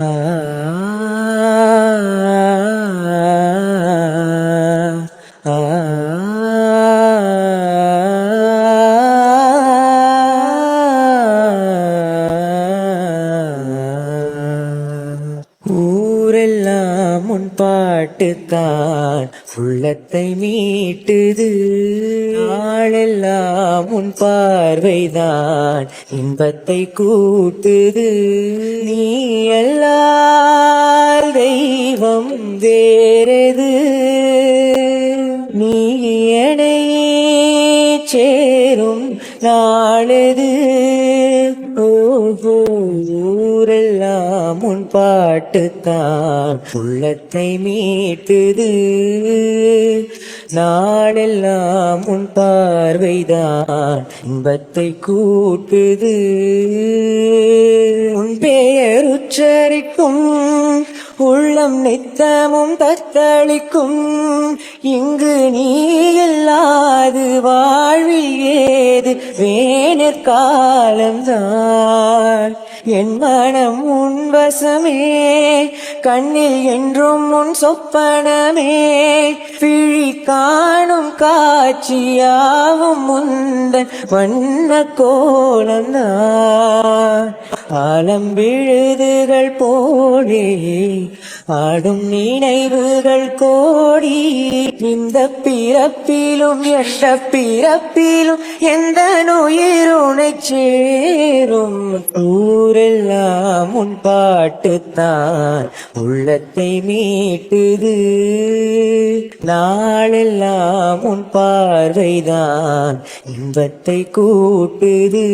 ஊரெல்லாம் உன் பாட்டுத்தான் உள்ளத்தை மீட்டுது. உன் பார்வைதான் இன்பத்தை கூட்டுது. நீ எல்லார் தெய்வம் வேறது? நீ என்னை சேரும் நாளது? ஊரெல்லாம் உன் பாட்டுத்தான் உள்ளத்தை மீட்டுது. நாளெல்லாம் உன் பார்வைதான் இன்பத்தை கூட்டுது. உன் பெயர் உச்சரிக்கும் உள்ளம் நித்தமும் தத்தளிக்கும் இங்கு நீ இல்லாது வாழ்வில் ஏது? வேனர் காலம்தான் என் மனம் உன் வசமே கண்ணில் என்றும் உன் சொப்பனமே. விழி காணும் காட்சியாவும் முந்தன் வண்ண கோலம்தான் ஆலம்பிழுதுகள் போலே ஆடும் நினைவுகள் கோடி. இந்த பிறப்பிலும் எந்த பிறப்பிலும் எந்த உயிருனை சேரும்? ஊரெல்லாம் உன் பாட்டுத்தான் உள்ளத்தை மீட்டுது. நாளெல்லாம் உன் பார்வைதான் இன்பத்தை கூட்டுது.